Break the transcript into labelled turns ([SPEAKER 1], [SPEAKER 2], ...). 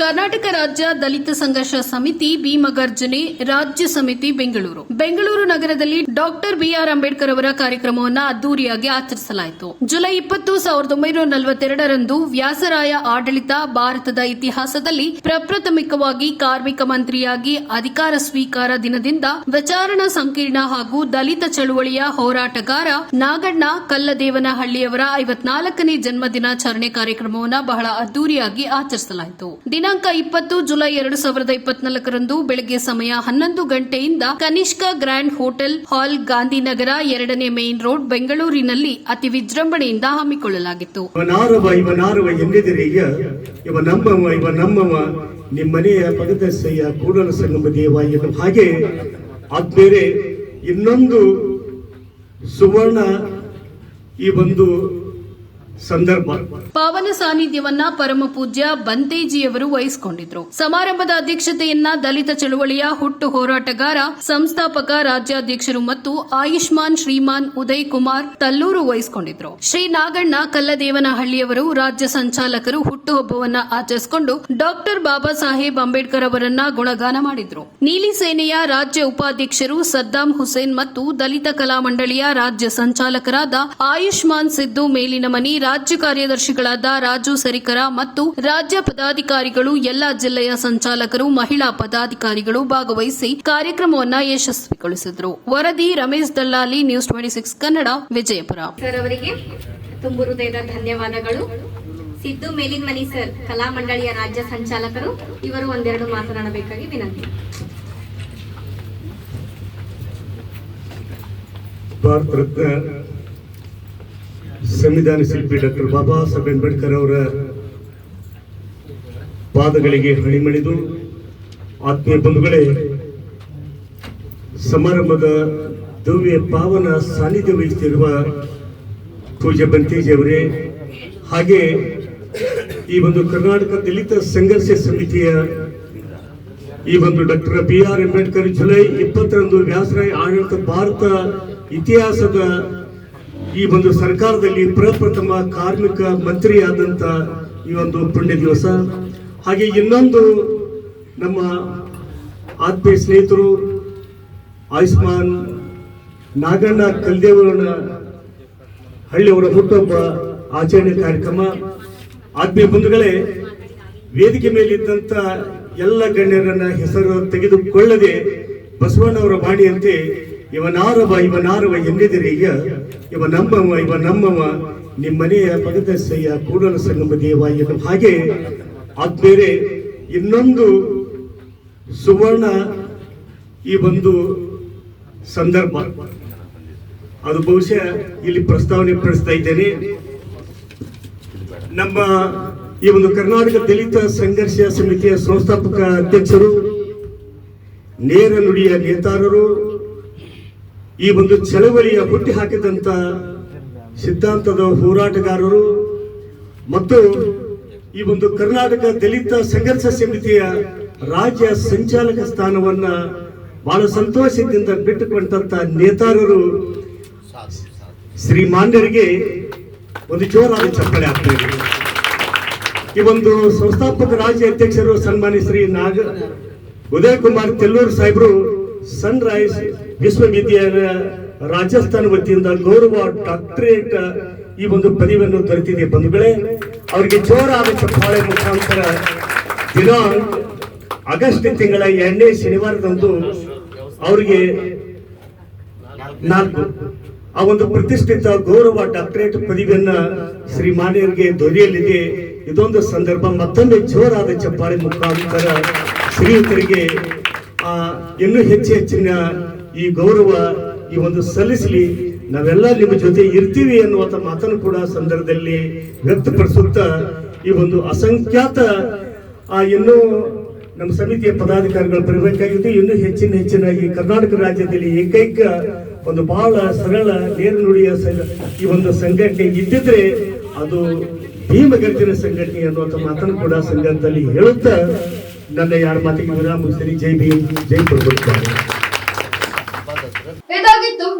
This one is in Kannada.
[SPEAKER 1] ಕರ್ನಾಟಕ ರಾಜ್ಯ ದಲಿತ ಸಂಘರ್ಷ ಸಮಿತಿ ಭೀಮಗರ್ಜನೆ ರಾಜ್ಯ ಸಮಿತಿ ಬೆಂಗಳೂರು. ಬೆಂಗಳೂರು ನಗರದಲ್ಲಿ ಡಾಕ್ಟರ್ ಬಿಆರ್ ಅಂಬೇಡ್ಕರ್ ಅವರ ಕಾರ್ಯಕ್ರಮವನ್ನು ಅದ್ದೂರಿಯಾಗಿ ಆಚರಿಸಲಾಯಿತು. ಜುಲೈ ಇಪ್ಪತ್ತು, ಸಾವಿರದ ಒಂಬೈನೂರ ನಲವತ್ತೆರಡರಂದು ವ್ಯಾಸರಾಯ ಆಡಳಿತ ಭಾರತದ ಇತಿಹಾಸದಲ್ಲಿ ಪ್ರಪ್ರಥಮಿಕವಾಗಿ ಕಾರ್ಮಿಕ ಮಂತ್ರಿಯಾಗಿ ಅಧಿಕಾರ ಸ್ವೀಕಾರ ದಿನದಿಂದ ವಿಚಾರಣಾ ಸಂಕೀರ್ಣ ಹಾಗೂ ದಲಿತ ಚಳುವಳಿಯ ಹೋರಾಟಗಾರ ನಾಗಣ್ಣ ಕಲ್ಲದೇವನಹಳ್ಳಿಯವರ ಐವತ್ನಾಲ್ಕನೇ ಜನ್ಮ ದಿನಾಚರಣೆ ಕಾರ್ಯಕ್ರಮವನ್ನು ಬಹಳ ಅದ್ದೂರಿಯಾಗಿ ಆಚರಿಸಲಾಯಿತು. ದಿನಾಂಕ ಇಪ್ಪತ್ತು ಜುಲೈ ಎರಡು ಸಾವಿರದ ಇಪ್ಪತ್ನಾಲ್ಕರಂದು ಬೆಳಗ್ಗೆ ಸಮಯ ಹನ್ನೊಂದು ಗಂಟೆಯಿಂದ Kanishka grand hotel hall Gandhinagar ಎರಡನೇ ಮೇನ್ ರೋಡ್ ಬೆಂಗಳೂರಿನಲ್ಲಿ ಅತಿ ವಿಜೃಂಭಣೆಯಿಂದ ಹಮ್ಮಿಕೊಳ್ಳಲಾಗಿತ್ತು.
[SPEAKER 2] ನಿಮ್ಮನೆಯ ಕೂಡಲ ಸಂಗಮ ದೇವ ಎನ್ನುವ ಹಾಗೆ ಇನ್ನೊಂದು ಸುವರ್ಣ ಈ ಒಂದು ಸಂದರ್ಭ.
[SPEAKER 1] ಪಾವನ ಸಾನ್ನಿಧ್ಯವನ್ನ ಪರಮ ಪೂಜ್ಯ ಬಂತೇಜಿಯವರು ವಹಿಸಿಕೊಂಡಿದ್ರು. ಸಮಾರಂಭದ ಅಧ್ಯಕ್ಷತೆಯನ್ನ ದಲಿತ ಚಳುವಳಿಯ ಹುಟ್ಟು ಹೋರಾಟಗಾರ, ಸಂಸ್ಥಾಪಕ, ರಾಜ್ಯಾಧ್ಯಕ್ಷರು ಮತ್ತು ಆಯುಷ್ಮಾನ್ ಶ್ರೀಮಾನ್ ಉದಯ್ ಕುಮಾರ್ ತಲ್ಲೂರು ವಹಿಸಿಕೊಂಡಿದ್ರು. ಶ್ರೀ ನಾಗಣ್ಣ ಕಲ್ಲದೇವನಹಳ್ಳಿಯವರು ರಾಜ್ಯ ಸಂಚಾಲಕರು ಹುಟ್ಟುಹಬ್ಬವನ್ನ ಆಚರಿಸಿಕೊಂಡು ಡಾಕ್ಟರ್ ಬಾಬಾ ಸಾಹೇಬ್ ಅಂಬೇಡ್ಕರ್ ಅವರನ್ನ ಗುಣಗಾನ ಮಾಡಿದ್ರು. ನೀಲಿ ಸೇನೆಯ ರಾಜ್ಯ ಉಪಾಧ್ಯಕ್ಷರು ಸದ್ದಾಂ ಹುಸೇನ್ ಮತ್ತು ದಲಿತ ಕಲಾ ಮಂಡಳಿಯ ರಾಜ್ಯ ಸಂಚಾಲಕರಾದ ಆಯುಷ್ಮಾನ್ ಸಿದ್ದು ಮೇಲಿನ ಮನಿ ರಾಜ್ಯ ಕಾರ್ಯದರ್ಶಿಗಳಾದ ರಾಜು ಸರಿಕರ ಮತ್ತು ರಾಜ್ಯ ಪದಾಧಿಕಾರಿಗಳು ಎಲ್ಲಾ ಜಿಲ್ಲೆಯ ಸಂಚಾಲಕರು ಮಹಿಳಾ ಪದಾಧಿಕಾರಿಗಳು ಭಾಗವಹಿಸಿ ಕಾರ್ಯಕ್ರಮವನ್ನು ಯಶಸ್ವಿಗೊಳಿಸಿದರು. ವರದಿ Ramesh Dallali news twenty six Kannada Vijayapura.
[SPEAKER 3] Sir ಅವರಿಗೆ ತುಂಬು ಹೃದಯದ ಧನ್ಯವಾದಗಳು. ಸಿದ್ದು ಮೇಲಿನ ಮನಿ ಸರ್ ಕಲಾ ಮಂಡಳಿಯ ರಾಜ್ಯ ಸಂಚಾಲಕರು ಇವರು ಒಂದೆರಡು ಮಾತನಾಡಬೇಕಾಗಿ ವಿನಂತಿ.
[SPEAKER 2] ಭಾರತ ರತ್ನ ಸಂವಿಧಾನ ಶಿಲ್ಪಿ ಡಾಕ್ಟರ್ ಬಾಬಾ ಸಾಹೇಬ್ ಅಂಬೇಡ್ಕರ್ ಅವರ ಪಾದಗಳಿಗೆ ಹಣಿಮಣಿದು ಆತ್ಮೀಯ ಬಂಧುಗಳೇ, ಸಮಾರಂಭದ ದಿವ್ಯ ಪಾವನ ಸಾನ್ನಿಧ್ಯ ವಹಿಸುತ್ತಿರುವ ಪೂಜೆ ಬಂತೇಜಿ ಅವರೇ, ಹಾಗೆ ಈ ಒಂದು ಕರ್ನಾಟಕ ದಲಿತ ಸಂಘರ್ಷ ಸಮಿತಿಯ ಈ ಒಂದು doctor B R Ambedkar July ಇಪ್ಪತ್ತರಂದು ವ್ಯಾಸರಾಯ ಆಡಳಿತ ಭಾರತ ಇತಿಹಾಸದ ಈ ಒಂದು ಸರ್ಕಾರದಲ್ಲಿ ಪ್ರಪ್ರಥಮ ಕಾರ್ಮಿಕ ಮಂತ್ರಿಯಾದಂಥ ಈ ಒಂದು ಪುಣ್ಯ ದಿವಸ. ಹಾಗೆ ಇನ್ನೊಂದು ನಮ್ಮ ಆತ್ಮೀಯ ಸ್ನೇಹಿತರು, ಆಯುಷ್ಮಾನ್ ನಾಗಣ್ಣ ಕಲ್ದೇವರನ ಹಳ್ಳಿಯವರ ಹುಟ್ಟುಹಬ್ಬ ಆಚರಣೆ ಕಾರ್ಯಕ್ರಮ. ಆತ್ಮೀಯ ಬಂಧುಗಳೇ, ವೇದಿಕೆ ಮೇಲಿದ್ದಂಥ ಎಲ್ಲ ಗಣ್ಯರನ್ನ ಹೆಸರು ತೆಗೆದುಕೊಳ್ಳದೆ ಬಸವಣ್ಣವರ ಬಾಣಿಯಂತೆ ಇವನಾರವ ಇವನಾರವ ಎನ್ನೆದಿರೀಗ ಇವ ನಮ್ಮವ ಇವ ನಮ್ಮವ ನಿಮ್ಮನೆಯ ಪಗದಸ್ಸಯ್ಯ ಕೂಡಲ ಸಂಗಮ ದೇವ ಎನ್ನುವ ಹಾಗೆ ಆದ್ಮೇಲೆ ಇನ್ನೊಂದು ಸುವರ್ಣ ಈ ಒಂದು ಸಂದರ್ಭ. ಅದು ಬಹುಶಃ ಇಲ್ಲಿ ಪ್ರಸ್ತಾವನೆ ಪಡಿಸ್ತಾ ಇದ್ದೇನೆ. ನಮ್ಮ ಈ ಒಂದು ಕರ್ನಾಟಕ ದಲಿತ ಸಂಘರ್ಷ ಸಮಿತಿಯ ಸಂಸ್ಥಾಪಕ ಅಧ್ಯಕ್ಷರು, ನೇರ ನುಡಿಯ ನೇತಾರರು ಈ ಒಂದು ಚಳವಳಿಯ ಹುಟ್ಟಿ ಹಾಕಿದಂತ ಸಿದ್ಧಾಂತದ ಹೋರಾಟಗಾರರು ಮತ್ತು ಈ ಒಂದು ಕರ್ನಾಟಕ ದಲಿತ ಸಂಘರ್ಷ ಸಮಿತಿಯ ರಾಜ್ಯ ಸಂಚಾಲಕ ಸ್ಥಾನವನ್ನ ಬಹಳ ಸಂತೋಷದಿಂದ ಬಿಟ್ಟುಕೊಂಡಂತ ನೇತಾರರು ಶ್ರೀಮಾನ್ಯರಿಗೆ ಒಂದು ಜೋರಾದ ಚಪ್ಪಳೆ ಆಗ್ತದೆ ಈ ಒಂದು ಸಂಸ್ಥಾಪಕ ರಾಜ್ಯ ಅಧ್ಯಕ್ಷರು ಸನ್ಮಾನಿ ಶ್ರೀ ನಾಗ ಉದಯ್ ಕುಮಾರ್ ತೆಲ್ಲೂರು ಸಾಹೇಬರು ಸನ್ ರೈಸ್ ವಿಶ್ವವಿದ್ಯಾಲಯ ರಾಜಸ್ಥಾನ ವತಿಯಿಂದ ಗೌರವ ಡಾಕ್ಟರೇಟ್ ಈ ಒಂದು ಪದವಿಯನ್ನು ದೊರೆತಿದೆ. ಬಂಧುಗಳೇ, ಅವರಿಗೆ ಜೋರಾದ ಚಪ್ಪಾಳೆ ಮುಖಾಂತರ ದಿನ ಆಗಸ್ಟ್ ತಿಂಗಳ ಎರಡನೇ ಶನಿವಾರದಂದು ಅವರಿಗೆ ನಾಲ್ಕು. ಆ ಒಂದು ಪ್ರತಿಷ್ಠಿತ ಗೌರವ ಡಾಕ್ಟರೇಟ್ ಪದವಿಯನ್ನ ಶ್ರೀಮಾನ್ಯರಿಗೆ ದೊರೆಯಲಿದೆ. ಇದೊಂದು ಸಂದರ್ಭ ಮತ್ತೊಮ್ಮೆ ಜೋರಾದ ಚಪ್ಪಾಳೆ ಮುಖಾಂತರ ಶ್ರೀಯುತರಿಗೆ ಇನ್ನೂ ಹೆಚ್ಚು ಹೆಚ್ಚಿನ ಈ ಗೌರವ, ಈ ಒಂದು ಸಲ್ಲಿಸಲಿ, ನಾವೆಲ್ಲ ನಿಮ್ಮ ಜೊತೆ ಇರ್ತೀವಿ ಅನ್ನುವಂಥ ಮಾತನ್ನು ಕೂಡ ಸಂದರ್ಭದಲ್ಲಿ ವ್ಯಕ್ತಪಡಿಸುತ್ತಾ ಈ ಒಂದು ಅಸಂಖ್ಯಾತ, ಆ ಇನ್ನೂ ನಮ್ಮ ಸಮಿತಿಯ ಪದಾಧಿಕಾರಿಗಳು ಬರಬೇಕಾಗಿದ್ದು ಇನ್ನೂ ಹೆಚ್ಚಿನ ಹೆಚ್ಚಿನಾಗಿ ಕರ್ನಾಟಕ ರಾಜ್ಯದಲ್ಲಿ ಏಕೈಕ ಒಂದು ಬಹಳ ಸರಳ ನೇರ ನುಡಿಯ ಈ ಒಂದು ಸಂಘಟನೆ ಇದ್ದಿದ್ರೆ ಅದು ಭೀಮಗರ್ಜನ ಸಂಘಟನೆ ಅನ್ನುವಂಥ ಮಾತನ್ನು ಕೂಡ ಸಂಘದಲ್ಲಿ ಹೇಳುತ್ತಾ ನನ್ನ ಯಾರ ಮಾತಿಗೆ ವಿರಾಮ ಜೈ ಭೀಮ್, ಜೈ